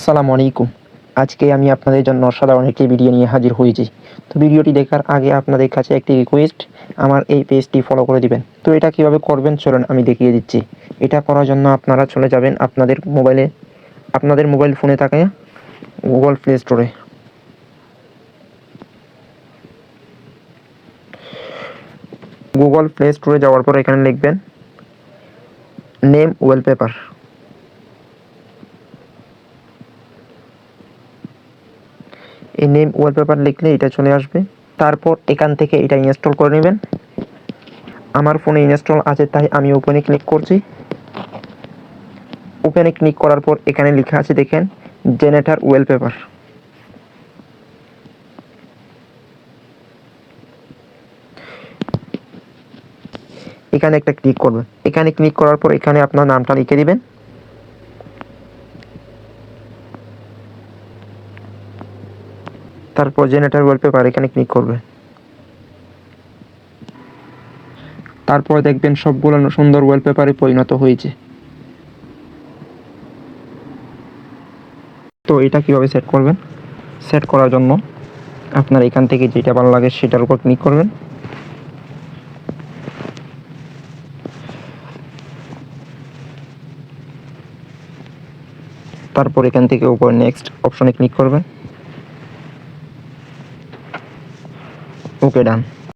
আসসালামু আলাইকুম। আজকে আমি আপনাদের জন্য অসাধারণ একটি ভিডিও নিয়ে হাজির হয়েছি। তো ভিডিওটি দেখার আগে আপনাদের কাছে একটি রিকোয়েস্ট আমার এই পেজটি ফলো করে দিবেন। তো এটা কীভাবে করবেন চলুন আমি দেখিয়ে দিচ্ছি। এটা করার জন্য আপনারা চলে যাবেন আপনাদের মোবাইলে আপনাদের মোবাইল ফোনে থাকে গুগল প্লে স্টোরে গুগল প্লে স্টোরে যাওয়ার পর এখানে লিখবেন নেম ওয়ালপেপার এই নেম ওয়ালপেপার লিখলে এটা চলে আসবে। তারপর এখান থেকে এটা ইনস্টল করে নেবেন। আমার ফোনে ইনস্টল আছে, তাই আমি ওপেনে ক্লিক করছি। ওপেনে ক্লিক করার পর এখানে লেখা আছে, দেখেন জেনারেটর ওয়ালপেপার এখানে একটা ক্লিক করবেন। এখানে ক্লিক করার পর এখানে আপনার নামটা লিখে দিবেন। তারপর জেনারেটর ওয়ালপেপার এখানে ক্লিক করবে। তারপর দেখবেন সবগুলো সুন্দর ওয়ালপেপারে পরিণত হয়েছে। তো এটা কীভাবে সেট করবেন? সেট করার জন্য আপনার এখান থেকে যেটা ভালো লাগে সেটার উপর ক্লিক করবেন। তারপর এখান থেকে উপর নেক্সট অপশনে ক্লিক করবেন। Okay done